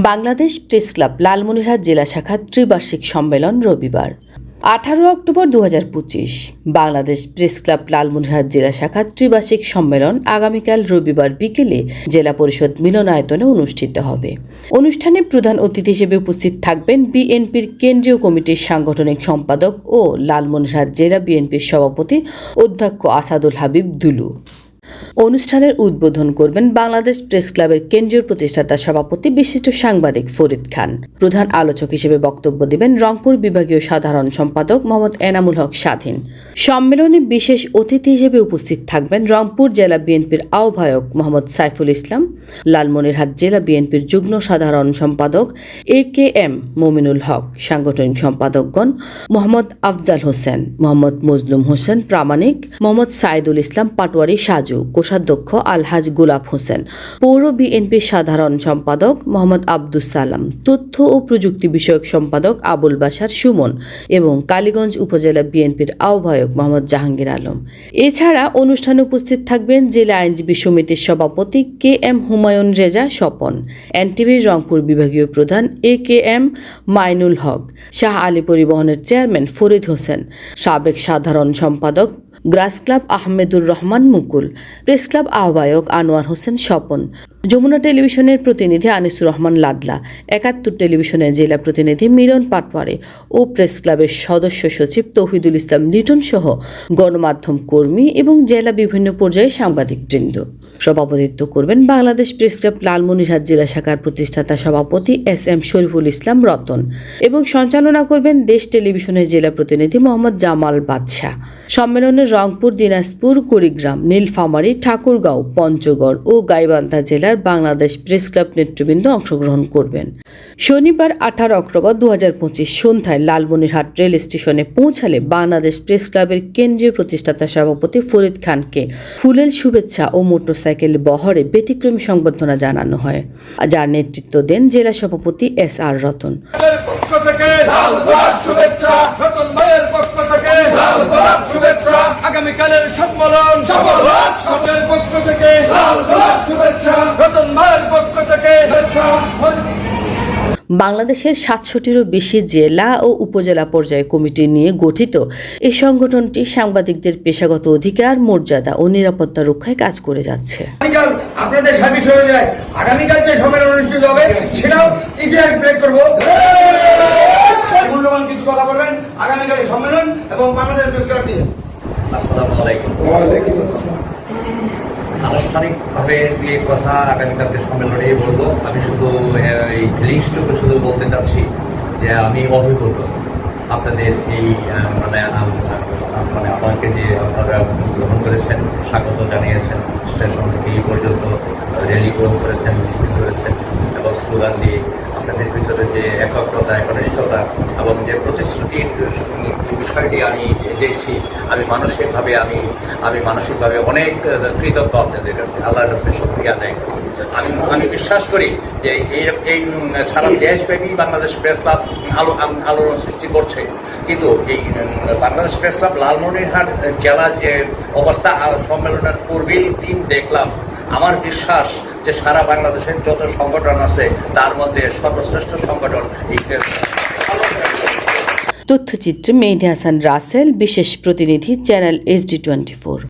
Bangladesh press club, Lalmonirhat জেলা শাখার ত্রিবার্ষিক সম্মেলন রবিবার, আঠারো অক্টোবর দু বাংলাদেশ প্রেস ক্লাব, লালমনিরহাট জেলা শাখার ত্রিবার্ষিক সম্মেলন আগামীকাল রবিবার বিকেলে জেলা পরিষদ মিলনায়তনে অনুষ্ঠিত হবে। অনুষ্ঠানে প্রধান অতিথি হিসেবে উপস্থিত থাকবেন বিএনপির কেন্দ্রীয় কমিটির সাংগঠনিক সম্পাদক ও লালমনিরহাট জেলা বিএনপির সভাপতি অধ্যক্ষ আসাদুল হাবিব দুলু। অনুষ্ঠানের উদ্বোধন করবেন বাংলাদেশ প্রেস ক্লাবের কেন্দ্রীয় প্রতিষ্ঠাতা সভাপতি বিশিষ্ট সাংবাদিক ফরিদ খান। প্রধান আলোচক হিসেবে বক্তব্য দেবেন রংপুর বিভাগীয় সাধারণ সম্পাদক মোহাম্মদ এনামুল হক স্বাধীন। সম্মেলনে বিশেষ অতিথি হিসেবে উপস্থিত থাকবেন রংপুর জেলা বিএনপির আহ্বায়ক মোহাম্মদ সাইফুল ইসলাম, লালমনিরহাট জেলা বিএনপির যুগ্ম সাধারণ সম্পাদক এ কে এম মমিনুল হক, সাংগঠনিক সম্পাদকগণ মোহাম্মদ আফজাল হোসেন, মোহাম্মদ মজলুম হোসেন প্রামাণিক, মোহাম্মদ সাইদুল ইসলাম পাটোয়ারি সাজু কোষাধ্যক্ষ আলহাজ গোলাপ হোসেন, পৌর বিএনপির সাধারণ সম্পাদক মোহাম্মদ আব্দুস সালাম, তথ্য ও প্রযুক্তি বিষয়ক সম্পাদক আবুল বাসার সুমন এবং কালীগঞ্জ উপজেলা বিএনপির আহ্বায়ক মোহাম্মদ জাহাঙ্গীর আলম। এছাড়া অনুষ্ঠানে উপস্থিত থাকবেন জেলা আইনজীবী সমিতির সভাপতি কে এম হুমায়ুন রেজা স্বপন, এনটিভির রংপুর বিভাগীয় প্রধান A K M Mainul Haque, Shah Ali পরিবহনের চেয়ারম্যান ফরিদ হোসেন, সাবেক সাধারণ সম্পাদক grass club Ahmedur Rahman Mukul, press club আহ্বায়ক আনোয়ার হোসেন স্বপন, যমুনা টেলিভিশনের প্রতিনিধি আনিসুর রহমান লাডলা, একাত্তর টেলিভিশনের জেলা প্রতিনিধি মিলন পাটওয়ারে ও প্রেস ক্লাবের সদস্য সচিব তৌহিদুল ইসলাম লিটন সহ গণমাধ্যম কর্মী এবং জেলা বিভিন্ন পর্যায়ে সাংবাদিকবৃন্দ। সভাপতিত্ব করবেন। বাংলাদেশ প্রেস ক্লাব লালমনিরহাট জেলা শাখার প্রতিষ্ঠাতা সভাপতি এস এম শরীফুল ইসলাম রতন এবং সঞ্চালনা করবেন দেশ টেলিভিশনের জেলা প্রতিনিধি মোহাম্মদ জামাল বাদশাহ। সম্মেলনে রংপুর, দিনাজপুর, কুড়িগ্রাম, নীলফামারী, ঠাকুরগাঁও, পঞ্চগড় ও গাইবান্ধা জেলার বাংলাদেশ প্রেস ক্লাব নেতৃবৃন্দ অংশগ্রহণ করবেন। শনিবার আঠারো অক্টোবর দু হাজার পঁচিশ সন্ধ্যায় লালমনিরহাট রেল স্টেশনে পৌঁছালে বাংলাদেশ প্রেস ক্লাবের কেন্দ্রীয় প্রতিষ্ঠাতা সভাপতি ফরিদ খানকে ফুলেল শুভেচ্ছা ও মোটরসাইকেল বহরে ব্যতিক্রমী সংবর্ধনা জানানো হয়, যার নেতৃত্ব দেন জেলা সভাপতি এস আর রতন। আগামীকালের সম্মেলন সবের পক্ষ থেকে লাল গোলাপ শুভেচ্ছা, রতন ভাইয়ের পক্ষ থেকে শুভেচ্ছা। বাংলাদেশের সাতশোটিরও বেশি জেলা ও উপজেলা পর্যায়ে কমিটি নিয়ে গঠিত। এই সংগঠনটি সাংবাদিকদের পেশাগত অধিকার মর্যাদা ও নিরাপত্তা রক্ষায় কাজ করে যাচ্ছে। আগামীকাল আপনাদের সার্ভিস যায়। আগামীকাল যে সম্মেলন অনুষ্ঠিত হবে সেটাও ইতিহাস ব্রেক করব। মূল্যবান কিছু কথা বলবেন। আগামীকালের সম্মেলন এবং বাংলাদেশ প্রেস ক্লাব নিয়ে আসসালামু আলাইকুম। আনুষ্ঠানিকভাবে যে কথা আগামীকালকে সম্মেলনেই বলব, আমি শুধু এই ফিলিংসটুকু শুধু বলতে চাচ্ছি যে আমি অভিভূত আপনাদের এই মানে মানে আমাকে যে আপনারা গ্রহণ করেছেন, স্বাগত জানিয়েছেন, স্টেশন থেকে এই পর্যন্ত র্যালি গ্রহণ করেছেন মিছিল করেছেন এবং স্লোগান দিয়ে আপনাদের ভিতরে যে একাগ্রতা, একনিষ্ঠতা এবং যে প্রতিশ্রুতি বিষয়টি আমি দেখছি, আমি মানসিকভাবে আমি আমি মানসিকভাবে অনেক কৃতজ্ঞ আপনাদের কাছে, আল্লাহর কাছে শুক্রিয়া করি আমি আমি বিশ্বাস করি যে এই এই সারা দেশব্যাপী বাংলাদেশ প্রেস ক্লাব আলো আলোড়ন সৃষ্টি করছে কিন্তু এই বাংলাদেশ প্রেস ক্লাব লালমনিরহাট জেলার যে অবস্থা সম্মেলনের পূর্বেই দিন দেখলাম, আমার বিশ্বাস যে সারা বাংলাদেশের যত সংগঠন আছে, তার মধ্যে সর্বশ্রেষ্ঠ সংগঠন এই। তথ্যচিত্রে মেহেদি হাসান রাসেল বিশেষ প্রতিনিধি চ্যানেল এসডি টোয়েন্টি ফোর।